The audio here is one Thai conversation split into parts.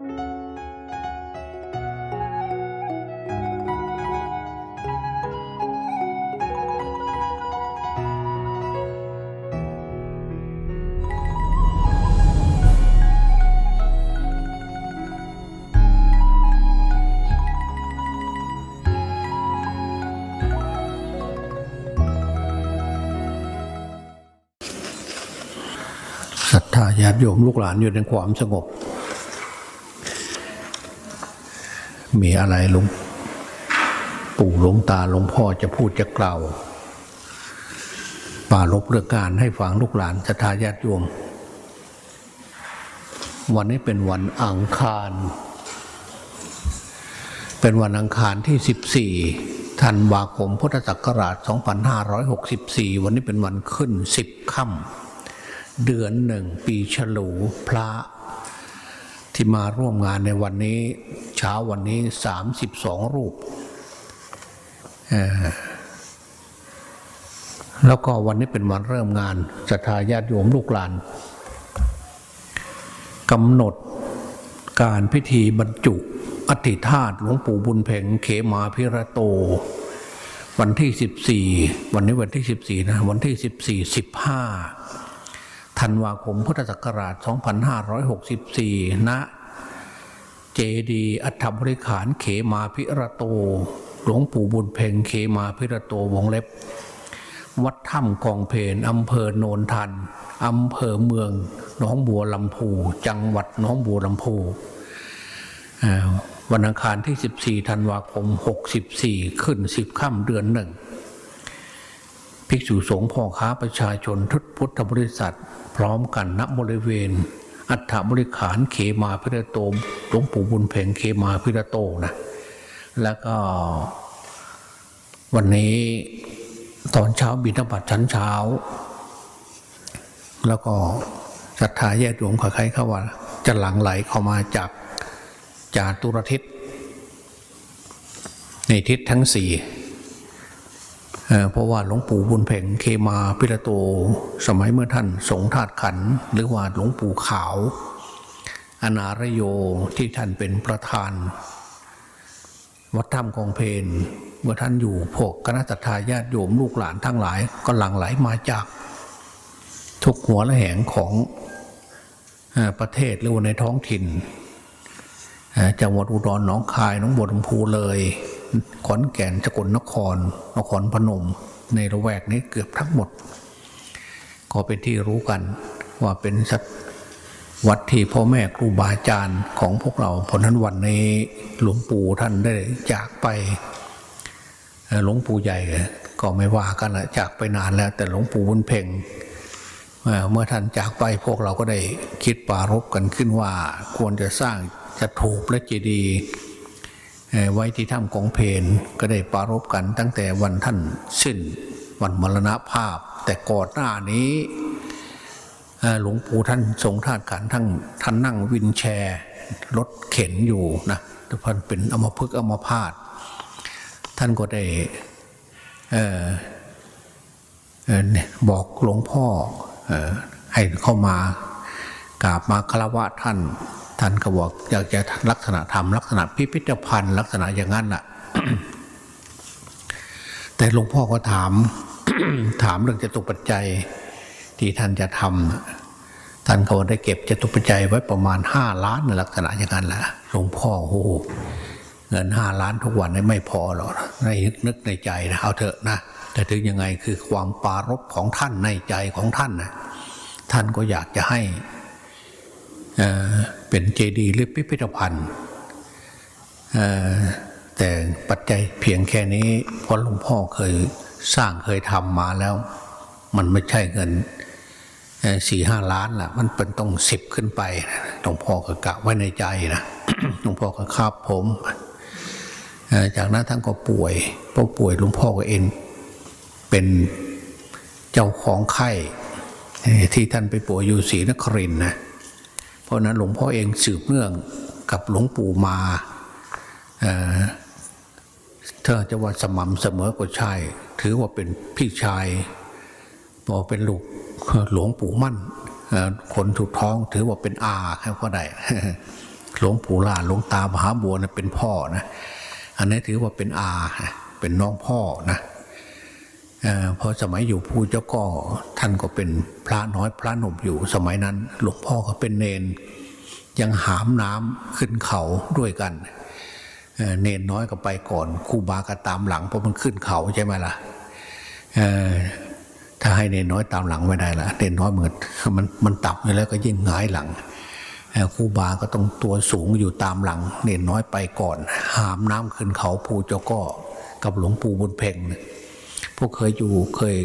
ศรัทธาญาติโยมลูกหลานอยู่ในความสงบ มีอะไรหลวงปู่หลวงตาหลวงพ่อจะพูดจะกล่าวป่าลบเรื่องการให้ฟังลูกหลานศรัทธาญาติโยม วันนี้เป็นวันอังคาร เป็นวันอังคารที่ 14ธันวาคมพุทธศักราช 2564 วันนี้เป็นวันขึ้น 10ค่ำเดือนหนึ่งปีฉลูพระที่มาร่วมงานในวันนี้ เช้าวันนี้32รูปเอ่อแล้วก็วันนี้เป็นวันเริ่มงานศรัทธาญาติโยมลูกหลานกำหนดการพิธีบรรจุอธิธาตุหลวงปู่บุญเพ็งเขมาพิระโต วันที่ 14 วันนี้วันที่ 14 นะ วันที่ 14 15ธันวาคมพุทธศักราช 2564 ณ จดีอัฐบริขารเขมาพิระโต หลวงปู่บุญเพ็งเขมาพิระโตวงเล็บ วัดถ้ำกองเพนอำเภอโนนทันอำเภอเมืองหนองบัวลำพู จังหวัดหนองบัวลำพูวันอังคารที่ 14 ธันวาคม 64 ขึ้น 10 ค่ำเดือนหนึ่ง ภิกษุสงฆ์พ่อค้าประชาชนทุกพุทธบริษัท พร้อมกันณบริเวณ อัฐบริขารเขมาพิระโตมหลวงปู่บุญเพ็งเขมาพิระโตนะ แล้วก็ วันนี้ตอนเช้าบิณฑบาตชั้นเช้า แล้วก็ศรัทธาแยกหลวงขใครเข้าว่า จะหลั่งไหลเข้ามาจากจาตุรทิศในทิศทั้งสี่ เพราะว่าหลวงปู่บุญเพ่งเคมาพิระโต สมัยเมื่อท่านสงฆ์ธาตุขัน หรือว่าหลวงปู่ขาว อนารโยที่ท่านเป็นประธาน วัดถ้ำกองเพนเมื่อท่านอยู่พวกคณะทาญาติโยมลูกหลานทั้งหลาย ก็หลั่งไหลมาจาก ทุกหัวและแหงของอประเทศหรือว่าในท้องถิ่นจังหวัดอุดรหนองคายหนองบัวลำพูเลย ขอนแก่นสกลนครนครพนม ในละแวกนี้เกือบทั้งหมด ก็เป็นที่รู้กันว่าเป็นสัตวัดที่พ่อแม่ครูบาอาจารย์ของพวกเราเพราะนั้นวันนี้หลวงปู่ท่านได้จากไปหลวงปู่ใหญ่ก็ไม่ว่ากันละจากไปนานแล้ว แต่หลวงปู่บุญเพ่งเมื่อท่านจากไปพวกเราก็ได้คิดปรารบกันขึ้นว่า ควรจะสร้างจะถูกและเจดีย์ ไว้ที่ถ้ำกองเพนก็ได้ปรารบกันตั้งแต่วันท่านสิ้นวันมรณภาพ แต่ก่อนหน้านี้หลวงปู่ท่านทรงทาตขันทั้งท่านนั่งวินแชร์รถเข็นอยู่นะแต่พันเป็นอมพึกอมพาตท่านก็ได้บอกหลวงพ่ออให้เข้ามา กราบมาคารวะท่าน ท่านก็บอกอยากจะลักษณะทำลักษณะพิพิธภัณฑ์ ลักษณะอย่างนั้นน่ะ แต่หลวงพ่อก็ถาม ถามเรื่องจตุปัจจัยที่ท่านจะทำท่านก็ได้เก็บจตุปัจจัยไว้ประมาณห้าล้านในลักษณะอย่างนั้นแหละหลวงพ่อโอ้เงินห้าล้านทุกวันนี้ไม่พอหรอกในนึกนึกในใจนะเอาเถอะนะแต่ถึงยังไงคือความปรารบของท่านในใจของท่านนะท่านก็อยากจะให้ เป็นเจดีย์หรือพิพิธภัณฑ์แต่ปัจจัยเพียงแค่นี้เพราะหลวงพ่อเคยสร้างเคยทำมาแล้ว มันไม่ใช่เงินสี่ห้าล้านล่ะ มันเป็นต้องสิบขึ้นไปหลวงพ่อก็กะไว้ในใจนะหลวงพ่อก็คาบผม จากนั้นท่านก็ป่วยพอป่วยหลวงพ่อก็เองเป็นเจ้าของไข้ที่ท่านไปป่วยอยู่ศรีนครินทร์นะ ราะนั้นหลวงพ่อเองสืบเนื่องกับหลวงปู่มาเอ่อถ้าจะว่าสม่ำเสมอก็ใช่ ถือว่าเป็นพี่ชายบอกเป็นลูกหลวงปู่มั่นคนถูกท้องถือว่าเป็นอาครับก็ได้หลวงปู่ลาหลวงตามหาบัวนะเป็นพ่อนะ อันนี้ถือว่าเป็นอา เป็นน้องพ่อนะ เอ่อพอสมัยอยู่ภูเจ้าก็ท่านก็เป็นพระน้อยพระหนุ่มอยู่สมัยนั้น หลวงพ่อก็เป็นเนน ยังหามน้ำขึ้นเขาด้วยกันเเนนน้อยก็ไปก่อนครูบาก็ตามหลังเพราะมันขึ้นเขาใช่ไหมล่ะเอ่อถ้าให้เนนน้อยตามหลังไม่ได้ละเนนน้อยเหมือนมันมันต่ำอยู่แล้วก็ยิ่งหงายหลังเอ่อครูบาก็ต้องตัวสูงอยู่ตามหลัง เนนน้อยไปก่อน หามน้ำขึ้นเขาภูเจ้าก็กับหลวงปู่บุญเพ่งเนี่ย พวกเคยอยู่เคย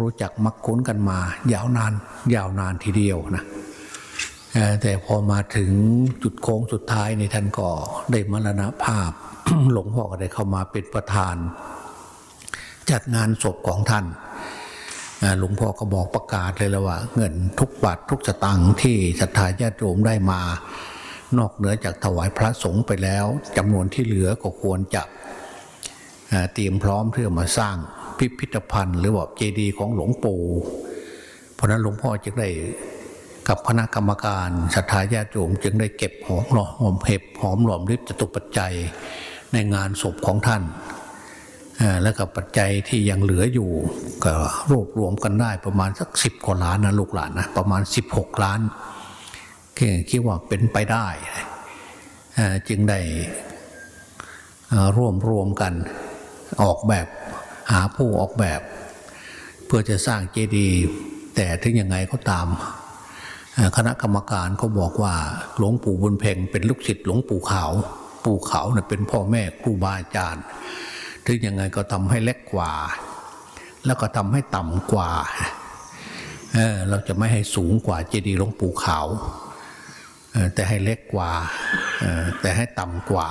รู้จักมักคุ้นกันมา ยาวนานยาวนานทีเดียวนะแต่พอมาถึงจุดโค้งสุดท้ายในท่านก็ได้มรณภาพหลวงพ่อก็ได้เข้ามาเป็นประธาน จัดงานศพของท่านหลวงพ่อก็บอกประกาศเลยแล้วว่า เงินทุกบาททุกสตางค์ที่ศรัทธาญาติโยมได้มา นอกเหนือจากถวายพระสงฆ์ไปแล้วจำนวนที่เหลือก็ควรจะ เตรียมพร้อมเพื่อมาสร้างพิพิธภัณฑ์ หรือว่าเจดีย์ของหลวงปู่เพราะนั้นหลวงพ่อจึงได้กับคณะกรรมการศรัทธาญาติโยมจึงได้เก็บหอมหอมเห็บหอมหลอมริบจตุปัจจัยในงานศพของท่านแล้วกับปัจจัยที่ยังเหลืออยู่ ก็รวบรวมกันได้ประมาณสักสิบกว่าล้านนะลูกหลานนะประมาณ 16 ล้านคิดว่าเป็นไปได้ จึงได้ร่วมรวมกัน ออกแบบหาผู้ออกแบบ เพื่อจะสร้างเจดีย์แต่ถึงยังไงก็ตาม คณะกรรมการเขาบอกว่าหลวงปู่บุญเพ็งเป็นลูกศิษย์หลวงปู่ขาว ปู่ขาวเนี่ยเป็นพ่อแม่ครูบาอาจารย์ถึงยังไงก็ทำให้เล็กกว่า แล้วก็ทำให้ต่ำกว่าเเราจะไม่ให้สูงกว่าเจดีย์หลวงปู่ขาวแต่ให้เล็กกว่าแต่ให้ต่ำกว่า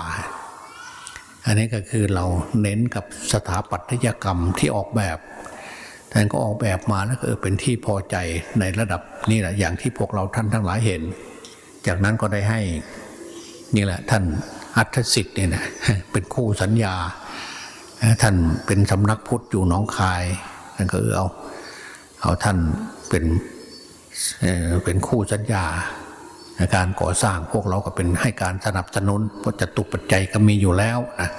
อันนี้ก็คือเราเน้นกับสถาปัตยกรรมที่ออกแบบท่านก็ออกแบบมาแล้วก็เป็นที่พอใจในระดับนี่แหละอย่างที่พวกเราท่านทั้งหลายเห็น จากนั้นก็ได้ให้นี่แหละท่านอัธสิทธิ์เนี่ยนะเป็นคู่สัญญา ท่านเป็นสำนักพุทธอยู่หนองคายท่านก็เออเอาเอาท่านเป็นเป็นคู่สัญญา การก่อสร้างพวกเราก็เป็นให้การสนับสนุนเพราะจตุปัจจัยก็มีอยู่แล้วนะ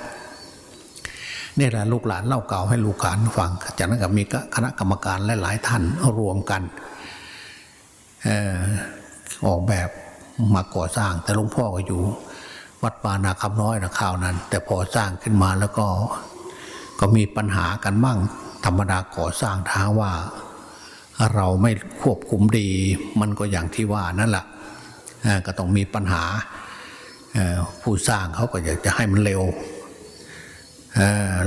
นี่แหละลูกหลานเล่าเก่าให้ลูกหลานฟัง จากนั้นก็มีคณะกรรมการหลาย ๆ ท่านรวมกันออกแบบมาก่อสร้าง แต่หลวงพ่อก็อยู่ วัดปานาคำน้อยนะข่าวนั้น แต่พอสร้างขึ้นมาแล้วก็ ก็มีปัญหากันมั่งธรรมดาก่อสร้างท้าว่า เราไม่ควบคุมดี มันก็อย่างที่ว่านั่นแหละ ก็ต้องมีปัญหา ผู้สร้างเขาก็อยากจะให้มันเร็ว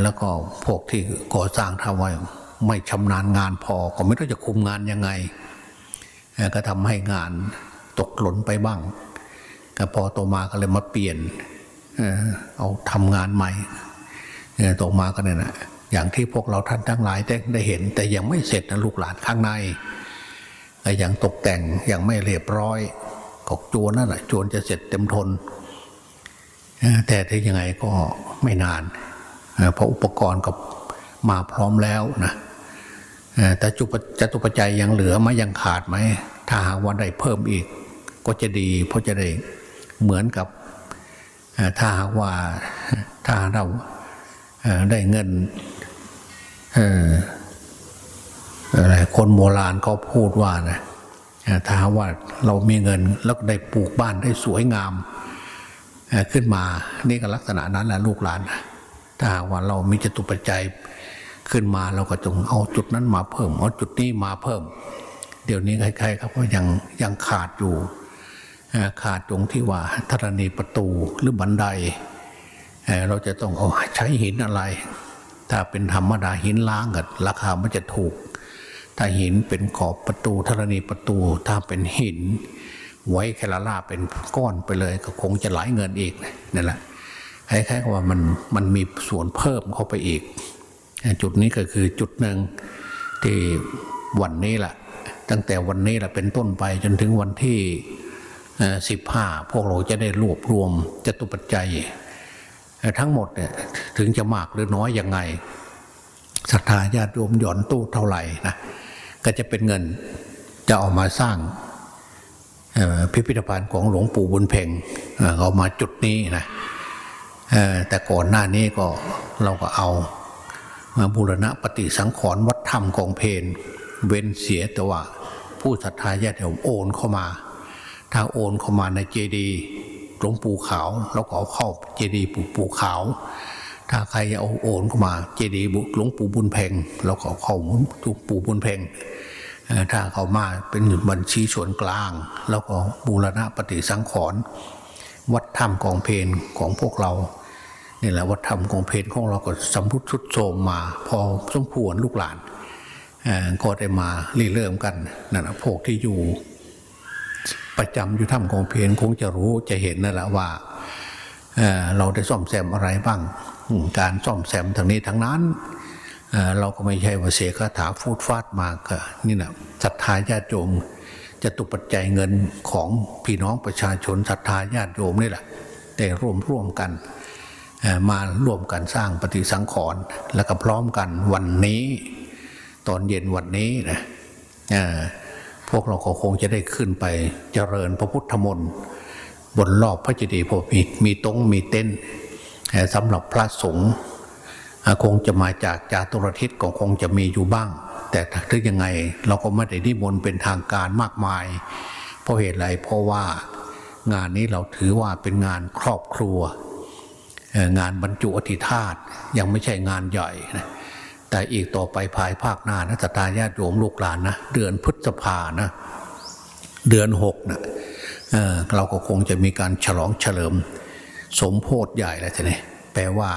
แล้วก็พวกที่ก่อสร้างทำไว้ไม่ชำนาญงานพอ ก็ไม่รู้จะคุมงานยังไง ก็ทำให้งานตกหล่นไปบ้างก็พอโตมาก็เลยมาเปลี่ยนเอาทำงานใหม่เอ่อมาก็เนี่ยนะอย่างที่พวกเราท่านทั้งหลายได้ได้เห็น แต่ยังไม่เสร็จนะลูกหลานข้างในก็ยังตกแต่งยังไม่เรียบร้อย กอกจวนนั่นแหละจวนจะเสร็จเต็มทน แต่ถึงยังไงก็ไม่นาน เพราะอุปกรณ์ก็มาพร้อมแล้วนะแต่จุปจตุปัจจัยยังเหลือไหมยังขาดไหม ถ้าหากว่าได้เพิ่มอีก ก็จะดี เพราะจะได้เหมือนกับถ้าหากว่าถ้าเราได้เงินอะไรคนโบราณเขาพูดว่านะ ถ้าว่าเรามีเงินแล้วได้ปลูกบ้านได้สวยงามขึ้นมานี่ก็ลักษณะนั้นแหละลูกหลาน ถ้าหากว่าเรามีจตุปัจจัยขึ้นมาเราก็จงเอาจุดนั้นมาเพิ่มเอาจุดนี้มาเพิ่ม เดี๋ยวนี้ใครๆครับก็ยังยังขาดอยู่ขาดตรงที่ว่าธรณีประตูหรือบันได เราจะต้องเอาใช้หินอะไร ถ้าเป็นธรรมดาหินล้างกับราคามันจะถูก ถ้าหินเป็นขอบประตูธรณีประตู ถ้าเป็นหิน ไว้แคลาล่าเป็นก้อนไปเลย ก็คงจะหลายเงินอีกนั่นแหละคล้ายๆกับว่ามันมันมีส่วนเพิ่มเข้าไปอีก จุดนี้ก็คือจุดหนึ่งที่วันนี้แหละตั้งแต่วันนี้แหละเป็นต้นไปจนถึงวันที่สิบห้าพวกเราจะได้รวบรวมจตุปัจจัย ทั้งหมดเนี่ยถึงจะมากหรือน้อยยังไงศรัทธาญาติโยมหย่อนตู้เท่าไหร่นะ ก็จะเป็นเงินจะเอามาสร้างพิพิธภัณฑ์ของหลวงปู่บุญเพ่งเอ่อเอามาจุดนี้นะแต่ก่อนหน้านี้ก็เราก็เอามาบูรณะปฏิสังขรณ์วัดถ้ำกองเพนเว้นเสียแต่ว่า ผู้ศรัทธาญาติโยมโอนเข้ามา ถ้าโอนเข้ามาในเจดีย์หลวงปู่ขาวแล้วก็เอาเข้าเจดีย์ปู่ปู่ขาว ถ้าใครเอาโอนเข้ามา เจดีย์หลวงปู่บุญเพ่งแล้วก็เอเข้าหลวงปู่บุญเพ่งถ้าเขามาเป็นบัญชีส่วนกลาง แล้วก็บูรณะปฏิสังขรณ์วัดธรรมกองเพนของพวกเรานี่แหละวัดธรรมกองเพนของเราก็สำรุดชุดโทมมา พอสมควรลูกหลานก็ได้มารีเริ่มกันนั่นนะพวกที่อยู่ ประจำอยู่ถ้ำกองเพนคงจะรู้จะเห็นนั่นแหละว่าเเราได้ซ่อมแซมอะไรบ้าง การซ่อมแซมทางนี้ทางนั้นเราก็ไม่ใช่ว่าเสียคาถาฟูดฟาดมาก็นี่นะศรัทธาญาติโยมจะตุปัจจัยเงินของพี่น้องประชาชนศรัทธาญาติโยมนี่แหละได้ร่วมร่วมกันมาร่วมกันสร้างปฏิสังขรณ์แล้วก็พร้อมกันวันนี้ ตอนเย็นวันนี้นะพวกเราก็คงจะได้ขึ้นไปเจริญพระพุทธมนต์บนรอบพระเจดีย์พราะมีมีต๊งมีเต็น สำหรับพระสงฆ์คงจะมาจากจาตุรทิศก็คงจะมีอยู่บ้าง แต่ถึงยังไงเราก็ไม่ได้นิมนต์เป็นทางการมากมาย เพราะเหตุไรเพราะว่างานนี้เราถือว่าเป็นงานครอบครัว งานบรรจุอธิธาตยังไม่ใช่งานใหญ่นะแต่อีกต่อไปภายภาคหน้านะศรัทธาญาติโยมลูกหลานนะเดือนพฤษภานะเดือนหกนะเอ่อเราก็คงจะมีการฉลองเฉลิม สมโพธิใหญ่แล้วทีนี้แปลว่า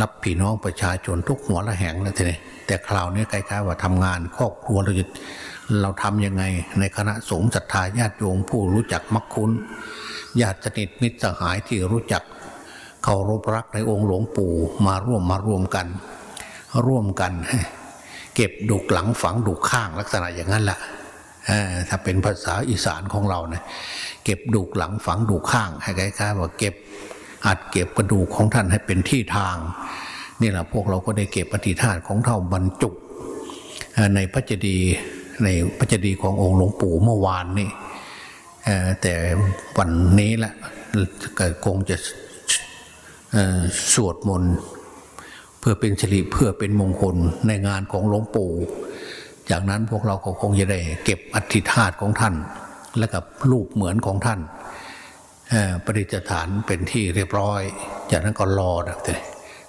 รับพี่น้องประชาชนทุกหัวละแหงแล้วทีนี้แต่คราวนี้คล้ายๆว่าทำงานครอบครัวเราจะเราทำยังไงในคณะสงฆ์ศรัทธาญาติโยมผู้รู้จักมักคุ้นญาติสนิทมิตรสหายที่รู้จักเคารพรักในองค์หลวงปู่มาร่วมมาร่วมกัน ร่วมกัน เก็บดุกหลังฝังดุกข้างลักษณะอย่างนั้นแหละ ถ้าเป็นภาษาอีสานของเราเนี่ยเก็บดุกหลังฝังดุกข้างให้คล้ายๆว่าเก็บอัดเก็บกระดูกของท่านให้เป็นที่ทางนี่แหละพวกเราก็ได้เก็บปฏิธาตของเท่าบรรจุในพระเจดีย์ในพระเจดีย์ขององค์หลวงปู่เมื่อวานนี่แต่วันนี้แหละก็คงจะสวดมนต์เพื่อเป็นสิริเพื่อเป็นมงคลในงานของหลวงปู่ จากนั้นพวกเราก็คงจะได้เก็บอธิธาตของท่าน และกับรูปเหมือนของท่านประดิษฐานเป็นที่เรียบร้อย จากนั้นก็รอนะทีนี้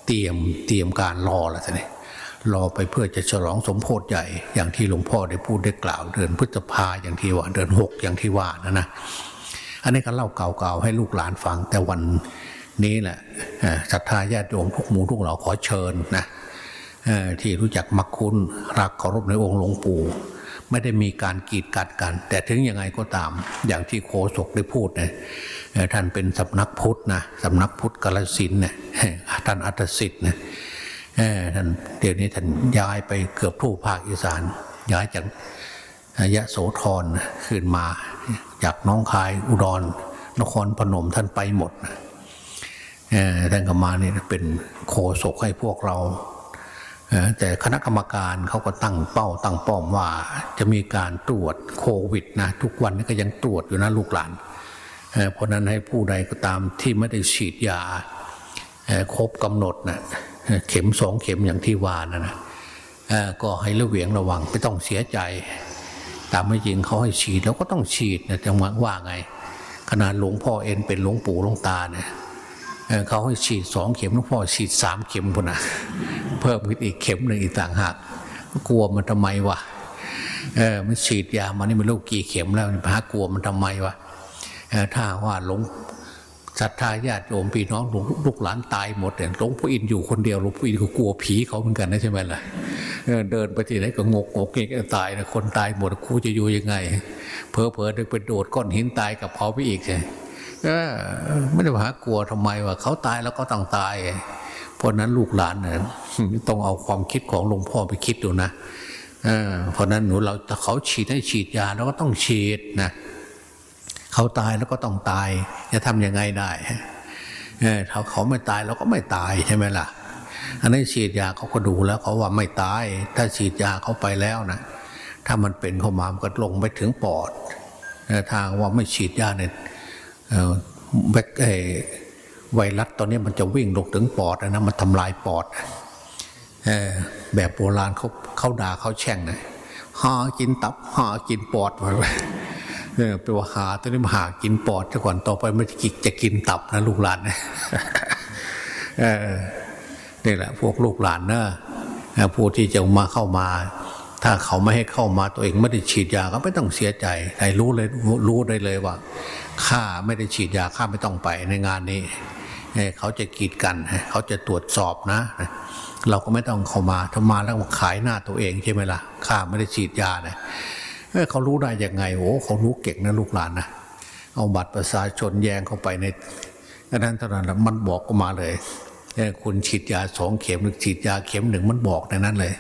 เตรียมเตรียมการรอแล้วทีนี้รอไปเพื่อจะฉลองสมโพธิใหญ่ อย่างที่หลวงพ่อได้พูดได้กล่าว เดือนพฤษภาอย่างที่ว่าเดือนหกอย่างที่ว่านะนะอันนี้ก็เล่าเก่าๆให้ลูกหลานฟังแต่วันนี้แหละศรัทธาญาติโยมทุกหมู่ทุกเหล่าขอเชิญนะ ที่รู้จักมักคุณรักเคารพในองค์หลวงปู่ไม่ได้มีการกีดกันกัน แต่ถึงยังไงก็ตาม อย่างที่โคศกได้พูดนะเอ่อท่านเป็นสำนักพุทธนะสำนักพุทธกาลสินเนี่ยท่านอัตสิทธิ์นะเอ่อท่านเดี๋ยวนี้ท่านย้ายไปเกือบทั่วภาคอีสาน ย้ายจากยะโสธรขึ้นมาจากน้องคายอุดรนครพนมท่านไปหมดนะท่านก็มาเนี่ยเป็นโคศกให้พวกเรา แต่คณะกรรมการเขาก็ตั้งเป้าตั้งป้อมว่าจะมีการตรวจโควิดนะทุกวันนี้ก็ยังตรวจอยู่นะลูกหลาน เพราะนั้นให้ผู้ใดก็ตามที่ไม่ได้ฉีดยาครบกำหนดนะเข็มสองเข็มอย่างที่ว่านะนะก็ให้ระเวียงระวังไม่ต้องเสียใจ ตามไม่จริงเขาให้ฉีดแล้วก็ต้องฉีดนะจังหวะว่าไงขนาดหลวงพ่อเอ็นเป็นหลวงปู่หลวงตาเนี่ย เขาให้ฉีดสองเข็มหลวงพ่อฉีดสามเข็มพุ่นนะเพิ่มขึ้นอีกเข็มหนึ่งอีกต่างหากกลัวมันทำไมวะเออมันฉีดยามานี่ไม่รู้กี่เข็มแล้วมันหากลัวมันทำไมวะถ้าว่าหลงศรัทธาญาติโยมพี่น้องหลงลูกหลานตายหมดเนี่ยหลวงพ่ออินอยู่คนเดียวหลวงพ่ออินก็กลัวผีเขาเหมือนกันนะใช่ไหมล่ะเดินไปที่ไหนก็งกงกเงี้ยตายนะคนตายหมดครูจะอยู่ยังไงเพอเพอเดินไปโดดก้อนหินตายกับเขาไปอีกใช่เออ ไม่ได้หากลัวทำไมว่าเขาตายแล้วก็ต้องตาย เพราะนั้นลูกหลานเนี่ยต้องเอาความคิดของหลวงพ่อไปคิดดูนะเพราะนั้นหนูเราเขาฉีดให้ฉีดยาเราก็ต้องฉีดนะเขาตายแล้วก็ต้องตาย จะทำยังไงได้เออถ้าเขาไม่ตายเราก็ไม่ตายใช่ไหมล่ะ อันนี้ฉีดยาเขาก็ดูแล้วเขาว่าไม่ตาย ถ้าฉีดยาเขาไปแล้วนะถ้ามันเป็นเข้ามามันก็ลงไปถึงปอดทางว่าไม่ฉีดยาเนี่ย แบคไวรัสตอนนี้มันจะวิ่งลงถึงปอดนะมันทำลายปอดอแบบโบราณเขาเขาด่าเขาแช่งนะหากินตับหากินปอดไปเออไปว่าหาตอนนี้มาหากินปอดซะก่อนต่อไปมันจะกินจะกินตับนะลูกหลานนะนี่แหละพวกลูกหลานเนอะเอ่อผู้ที่จะมาเข้ามา ถ้าเขาไม่ให้เข้ามาตัวเองไม่ได้ฉีดยาก็ไม่ต้องเสียใจให้รู้เลยรู้ได้เลยว่าข้าไม่ได้ฉีดยาข้าไม่ต้องไปในงานนี้เขาจะกีดกันเขาจะตรวจสอบนะ เราก็ไม่ต้องเข้ามาถ้ามาแล้วมาขายหน้าตัวเองใช่ไหมล่ะข้าไม่ได้ฉีดยาเนะเอ้ยเขารู้ได้ยังไงโอ้เขารู้เก่งนะลูกหลานนะเอาบัตรประชาชนแยงเข้าไปในนั้นเท่านั้นมันบอกออกมาเลยคุณฉีดยาสองเข็มหรือฉีดยาเข็มหนึ่งมันบอกในนั้นเลย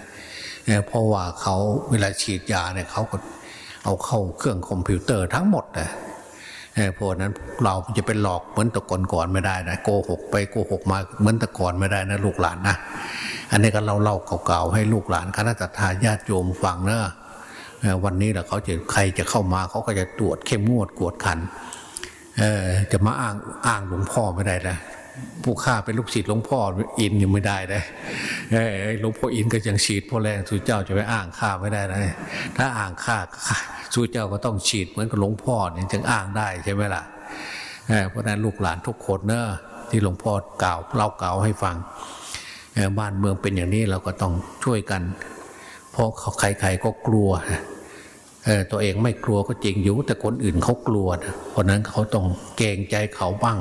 เอ่อเพราะว่าเขาเวลาฉีดยาเนี่ยเขาก็เอาเข้าเครื่องคอมพิวเตอร์ทั้งหมดนะเอ่อเพราะนั้นเราจะไปหลอกเหมือนแตะก่อนก่อนไม่ได้นะโกหกไปโกหกมาเหมือนแตะก่อนไม่ได้นะลูกหลานนะอันนี้ก็เราเล่าเก่าๆให้ลูกหลานคณะทาญาติโยมฟังเนอะวันนี้แหละเขาจะใครจะเข้ามาเขาก็จะตรวจเข้มงวดกวดขันจะมาอ้างอ้างหลวงพ่อไม่ได้นะ ผู้ข้าเป็นลูกศิษย์หลวงพ่ออินยังไม่ได้เลยหลวงพ่ออินก็ยังฉีดพ่อแรงสู่เจ้าจะไปอ้างข้าไม่ได้นะถ้าอ้างข้าสู่เจ้าก็ต้องฉีดเหมือนกับหลวงพ่อเนี่ยจึงอ้างได้ใช่ไหมล่ะเพราะนั้นลูกหลานทุกคนเนอะที่หลวงพ่อกล่าวเล่ากล่าวให้ฟังบ้านเมืองเป็นอย่างนี้เราก็ต้องช่วยกัน เพราะเขาใครๆก็กลัวตัวเองไม่กลัวก็จริงอยู่แต่คนอื่นเขากลัวเพราะนั้นเขาต้องเกรงใจเขาบ้าง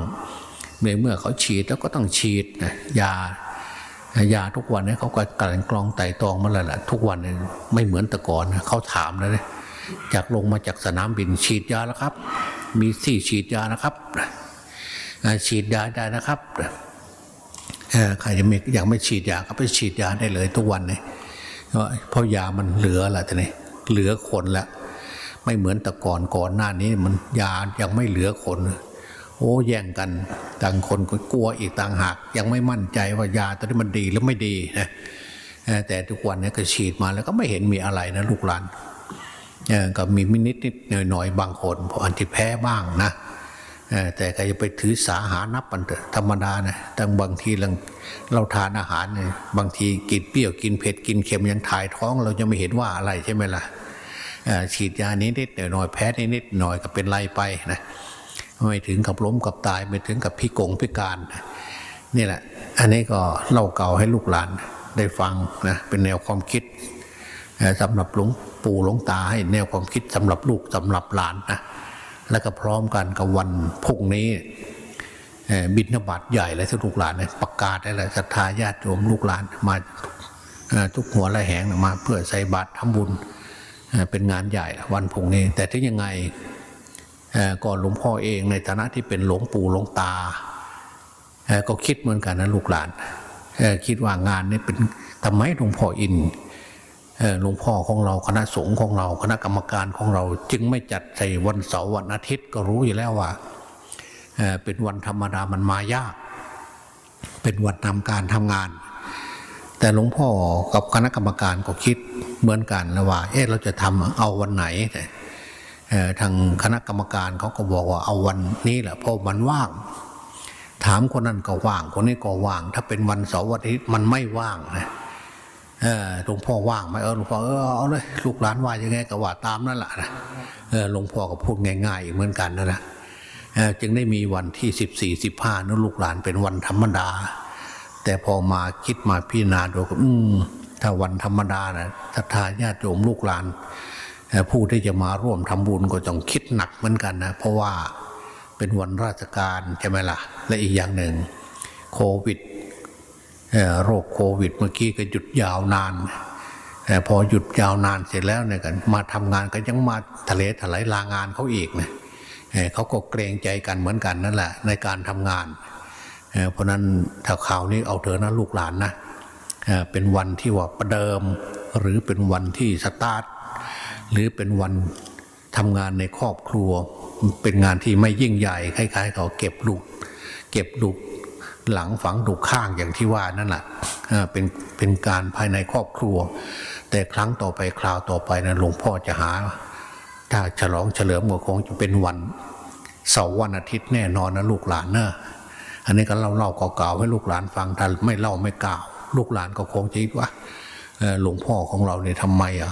เมื่อเมื่อเขาฉีดแล้วก็ต้องฉีดนะยายาทุกวันนี้เขาก็กลั่นกรองไต่ตองมาแล้วล่ะทุกวันเนี่ยไม่เหมือนแต่ก่อนนะเขาถามเลยนะจากลงมาจากสนามบินฉีดยาแล้วครับ มีที่ฉีดยานะครับฉีดยาได้นะครับใครจะไม่อยากไม่ฉีดยาก็ไปฉีดยาได้เลยทุกวันเลยเพราะยามันเหลือแหละทีนี้เหลือคนแล้วไม่เหมือนแต่ก่อนก่อนหน้านี้มันยายังไม่เหลือคน อ้แย่งกันต่างคนก็กลัวอีกต่างหาก ยังไม่มั่นใจว่ายาตัวนี้มันดีหรือไม่ดีนะแต่ทุกวันนี้ก็ฉีดมาแล้วก็ไม่เห็นมีอะไรนะลูกหลานก็มีมินิดนิดหน่อยหน่อยบางคนพราะอันที่แพ้บ้างนะแต่ก็จะไปถือสาหานับมันเถอะธรรมดานะตั้งบางทีเราเราทานอาหารเนี่ยบางทีกินเปรี้ยวกินเผ็ดกินเค็มยังถ่ายท้อง เราจะไม่เห็นว่าอะไรใช่ไหมล่ะเอ่อฉีดยานิดนิดหน่อยหน่อยแพ้นิดนิดหน่อยก็เป็นไรไปนะ ไม่ถึงกับล้มกับตายไม่ถึงกับพิกงพิการนี่แหละ อันนี้ก็เล่าเก่าให้ลูกหลานได้ฟังนะเป็นแนวความคิดสำหรับหลวงปู่หลวงตาให้แนวความคิดสำหรับลูกสำหรับหลานนะแล้วก็พร้อมกันกับวันพุ่งนี้บิณฑบาตใหญ่และทุกลูกหลานประกาศได้เลยศรัทธาญาติโยมลูกหลานมาทุกหัวและแหงมา เพื่อใส่บาตรทำบุญเป็นงานใหญ่วันพุ่งนี้ แต่ถึงยังไง ก่อนหลวงพ่อเองในฐานะที่เป็นหลวงปู่หลวงตา ก็คิดเหมือนกันนะลูกหลาน คิดว่างานนี้เป็นทำไมหลวงพ่ออินหลวงพ่อของเราคณะสงฆ์ของเราคณะกรรมการของเราจึงไม่จัดใส่วันเสาร์วันอาทิตย์ก็รู้อยู่แล้วว่าเป็นวันธรรมดามันมายาก เป็นวันทำการทำงาน แต่หลวงพ่อกับคณะกรรมการก็คิดเหมือนกันแล้วว่าเอ๊ะเราจะทำเอาวันไหนเอ่ ทางคณะกรรมการเขาก็บอกว่าเอาวันนี้แหละเพราะมันว่าง ถามคนนั้นก็ว่าง คนนี้ก็ว่าง ถ้าเป็นวันเสาร์วันอาทิตย์มันไม่ว่างนะหลวงพ่อว่างไหมเออหลวงพ่อเออเอาเลยลูกหลานว่ายังไงก็ว่าตามนั่นแหละนะหลวงพ่อก็พูดง่ายๆอีกเหมือนกันนะนะจึงได้มีวันที่สิบสี่สิบห้านั่นลูกหลานเป็นวันธรรมดา แต่พอมาคิดมาพิจารณาดูก็อืมถ้าวันธรรมดานะศรัทธาญาติโยมลูกหลาน ผู้ที่จะมาร่วมทำบุญก็ต้องคิดหนักเหมือนกันนะ เพราะว่าเป็นวันราชการใช่ไหมล่ะ และอีกอย่างหนึ่งโควิดโรคโควิด เมื่อกี้ก็หยุดยาวนานแต่พอหยุดยาวนานเสร็จแล้วเนี่ยกันมาทำงานก็ยังมาทะเลถลายลางานเขาอีกนะเอ่อเขาก็เกรงใจกันเหมือนกันนั่นแหละในการทำงาน เพราะนั้นถ้าข่าวนี้เอาเถอะนะลูกหลานนะเป็นวันที่ว่าประเดิม หรือเป็นวันที่สตาร์ท หรือเป็นวันทำงานในครอบครัว เป็นงานที่ไม่ยิ่งใหญ่คล้ายๆเขาเก็บลูกเก็บลูกหลังฝังดุข้างอย่างที่ว่านั่นแหละเป็นเป็นการภายในครอบครัว แต่ครั้งต่อไปคราวต่อไปนะหลวงพ่อจะหา ถ้าฉลองเฉลิมก็คงจะเป็นวันเสาร์วันอาทิตย์แน่นอนนะลูกหลานเนอะอันนี้ก็เล่าเล่าเก่าๆให้ลูกหลานฟังถ้าไม่เล่าไม่กล่าว ลูกหลานก็คงจะคิดว่าหลวงพ่อของเราเนี่ยทำไมอะ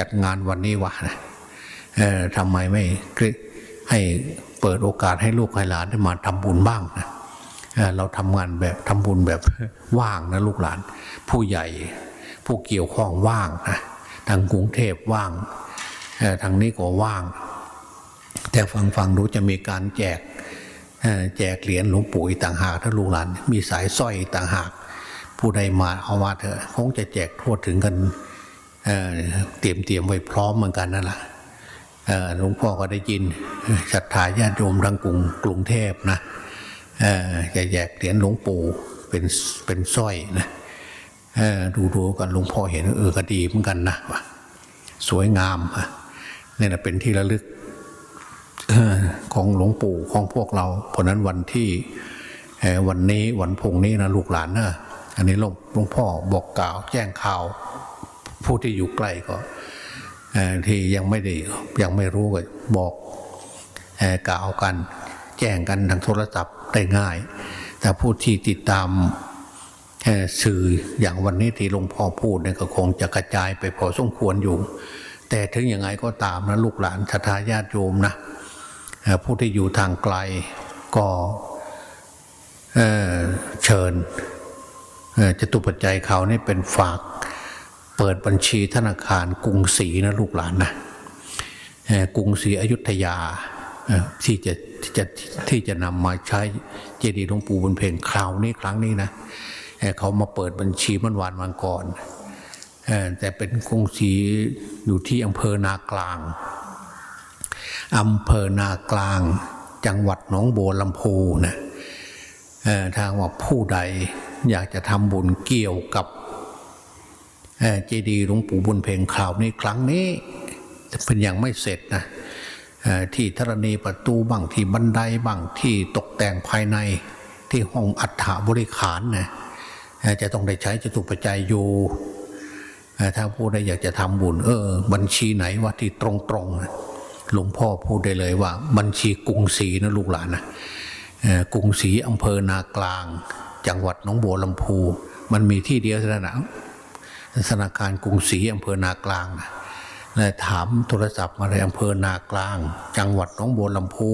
จัดงานวันนี้วะนะเออทำไมไม่ให้เปิดโอกาสให้ลูกให้หลานได้มาทำบุญบ้างนะเราทำงานแบบทำบุญแบบว่างนะลูกหลาน ผู้ใหญ่ผู้เกี่ยวข้องว่างนะทางกรุงเทพว่างทางนี้ก็ว่าง แต่ฟังฟังดูจะมีการแจกแจกเหรียญหลวงปู่ต่างหากถ้าลูกหลานมีสายสร้อยต่างหาก ผู้ใดมาเอามาเถอะคงจะแจกทั่วถึงกัน เเตรียมเตรียมไว้พร้อมเหมือนกันนั่นแหละหลวงพ่อก็ได้ยินศรัทธาญาติโยมทั้งกรุงกรุงเทพนะเอ่อจะแจกเหรียญหลวงปู่เป็นเป็นสร้อยนะดูดูกันหลวงพ่อเห็นเออก็ดีเหมือนกันนะวะสวยงามนี่แหละเป็นที่ระลึกอของหลวงปู่ของพวกเรา เพราะนั้นวันที่วันนี้วันพุ่งนี้นะลูกหลานนะอันนี้ลวงหลวงพ่อบอกกล่าวแจ้งข่าว ผู้ที่อยู่ใกล้ก็ที่ยังไม่ได้ยังไม่รู้ก็บอกกล่าวกัน แจ้งกันทางโทรศัพท์ได้ง่าย แต่ผู้ที่ติดตามสื่ออย่างวันนี้ที่หลวงพ่อพูดเนี่ยก็คงจะกระจายไปพอสมควรอยู่ แต่ถึงยังไงก็ตามนะลูกหลานชาทาญาติโยมนะผู้ที่อยู่ทางไกลก็เเชิญเอ่อจตุปัจจัยเขานี่เป็นฝาก เปิดบัญชีธนาคารกรุงศรีนะลูกหลานนะกรุงศรีอยุธยาที่จะที่จะที่จะนำมาใช้เจดีย์หลวงปู่บุญเพ่งคราวนี้ครั้งนี้นะเขามาเปิดบัญชีเมื่อวานวันก่อนแต่เป็นกรุงศรีอยู่ที่อำเภอนากลางอำเภอนากลาง จังหวัดหนองบัวลำพูนะทางว่าผู้ใดอยากจะทำบุญเกี่ยวกับ เจดีย์หลวงปู่บุญเพ็งคราวนี้ครั้งนี้เป็นยังไม่เสร็จนะเอ่อที่ธรณีประตูบ้างที่บันไดบ้างที่ตกแต่งภายในที่ห้องอัฐบริขารนะจะต้องได้ใช้จตุปัจจัยอยู่ถ้าผู้ใดอยากจะทำบุญ เออ บัญชีไหนว่าที่ตรงๆนะหลวงพ่อพูดได้เลยว่า บัญชีกรุงศรีนะลูกหลานนะกรุงศรีอำเภอนากลาง จังหวัดหนองบัวลำพู มันมีที่เดียวเท่านั้น ธนาคารกรุงศรีอำเภอนากลางนะถามโทรศัพท์มาเลยอำเภอนากลาง จังหวัดหนองบัวลำพู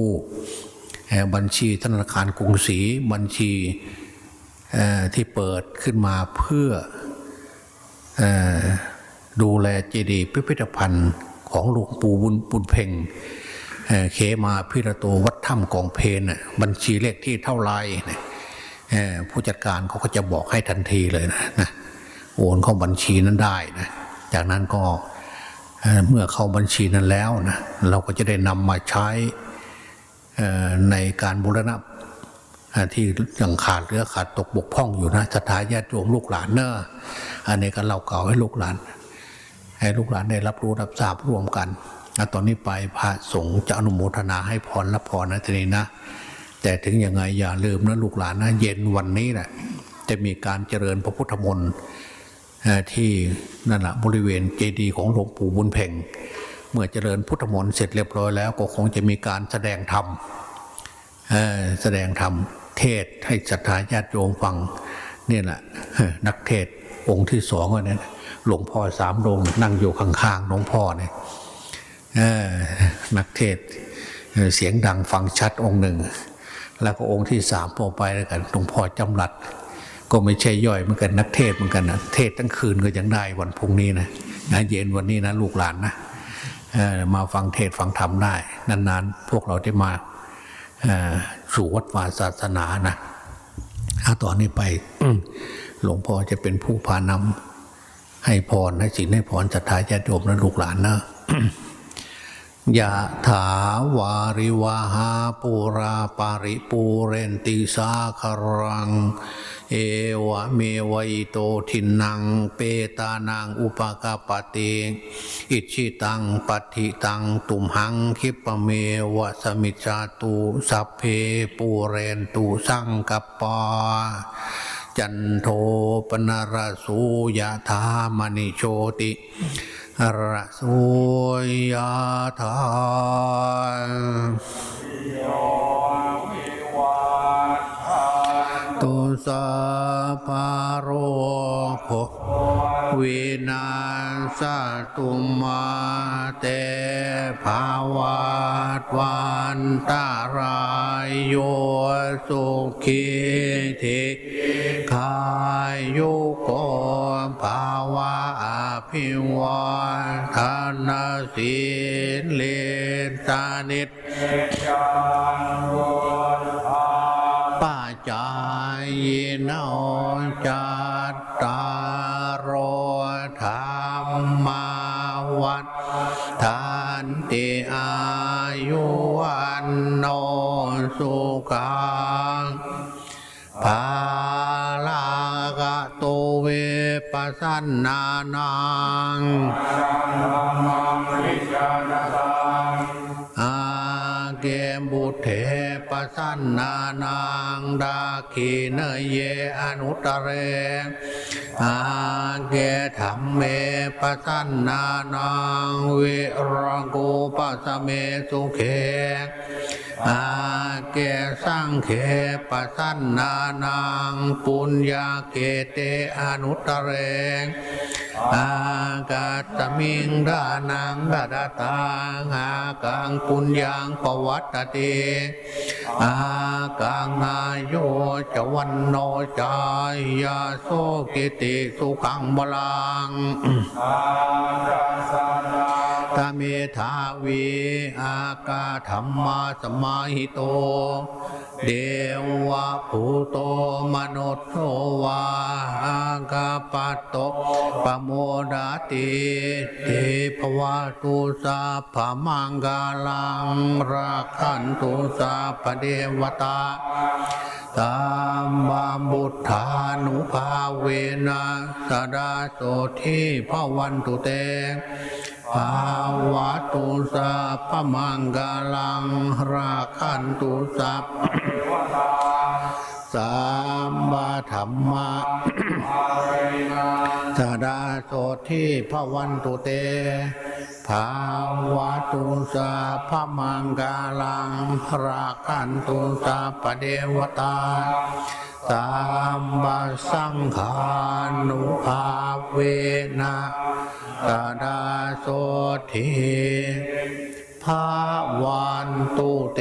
บัญชีธนาคารกรุงศรีบัญชีที่เปิดขึ้นมาเพื่ออดูแลเจดีย์พิพิธภัณฑ์ของหลวงปู่บุญบุญเพ่งเเขมาพิระโตวัดถ้ำกองเพนบัญชีเลขที่เท่าไรผู้จัดการเขาก็จะบอกให้ทันทีเลยนะนะ โอนเข้าบัญชีนั้นได้นะจากนั้นก็เมื่อเข้าบัญชีนั้นแล้วนะเราก็จะได้นำมาใช้ในการบูรณะที่ยังขาดเหลือขาดตกบกพร่องอยู่นะสถาญาติโยมลูกหลานเนอะอันนี้ก็เราเก่าให้ลูกหลาน ให้ลูกหลานได้รับรู้รับทราบร่วมกันตอนนี้ไปพระสงฆ์จะอนุโมทนาให้พรรับพรนะทีนี้นะ แต่ถึงยังไงอย่าลืมนะลูกหลานนะ เย็นวันนี้แหละจะมีการเจริญพระพุทธมนต์ ที่นั่นแหละบริเวณเจดีย์ของหลวงปู่บุญเพ่งเมื่อเจริญพุทธมนต์เสร็จเรียบร้อยแล้วก็คงจะมีการแสดงธรรมแสดงธรรมเทศให้ศรัทธาญาติโยมฟังนี่แหละเอ่อนักเทศองค์ที่สองเนี่ยหลวงพ่อสามโรงนั่งอยู่ข้างๆหลวงพ่อเนี่ยนักเทศเอ่อเสียงดังฟังชัดองค์หนึ่ง แล้วก็องค์ที่สามพอไปแล้วกันหลวงพ่อจำรัด ก็ไม่ใช่ย่อยเหมือนกันนักเทศเหมือนกันนะเทศทั้งคืนก็ยังได้วันพุ่งนี้นะนะเย็นวันนี้นะลูกหลานนะเอ่อมาฟังเทศฟังธรรมได้ นานๆ พวกเราได้มาเอ่อสู่วัดวาศาสนานะถ้าตอนนี้ไปหลวงพ่อจะเป็นผู้พานำให้พรให้สินให้พรศรัทธาญาติโยมและลูกหลานนะยะถาวาริวาหาปูราปาริปูเรนติสาคารัง เอวะเมวัยโตทินัง เปตานังอุปกาปติอิชิตังปัติตังตุมหังคิปะเมวะสมิจาตุสัพเพปูเรนตุสังกปปาจันโทปนารสูยธามณิโชติระโสยธา สัพพะโรโควินาสตุมาเตภาวัตวันตารายโยสุขีธิคายโยโกภาวะอภิวันทานาสิเลสานิตป้าจาย โนจัตตารโอธรรมาวัฏทานติอายุวันโนสุขังภาลากะโตเวปัสสนนานัง ปสันนานังดาขีเนเยอนุตเรอาเกธรรมเมปสันนานังวิรังกุปัสเมสุเขอาเกสังเขปสันนานังปุญญาเกเตอนุตเรอากาตมิงดานังดาดาตังอากังปุญญังปวัตติออากังอายโยจวันโนจายาโสกิติสุขังบลังตเมธาวีอากาธรรมาสมาหิโต เดวะภูโตมนุษย์โทวาอากาปตโตปโมดาติเทพวะตุสาพมังกาลังราคันตุสาพเดวตา ตามบาบุทธานุภาเวนะสดาโสทิพวันตุเตภาวะตุสัพพมังกาลังราคันตุสัพ สัมมาธรรมะสดาโสทิภวันตุเต ภาวะตุสัพมังกาลังราคันตุสัพพเดวตาสามบาสังขานุภาเวนะตาดาโสทิภาวันตุเต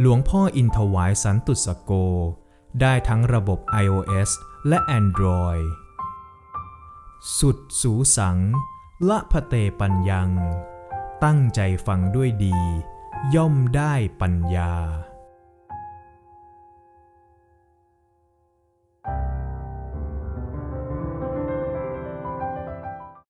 หลวงพ่ออินทวายสันตุสโก ได้ทั้งระบบ iOS และ Android สุดสูสัง ละพะเตปัญญัง ตั้งใจฟังด้วยดี ย่อมได้ปัญญา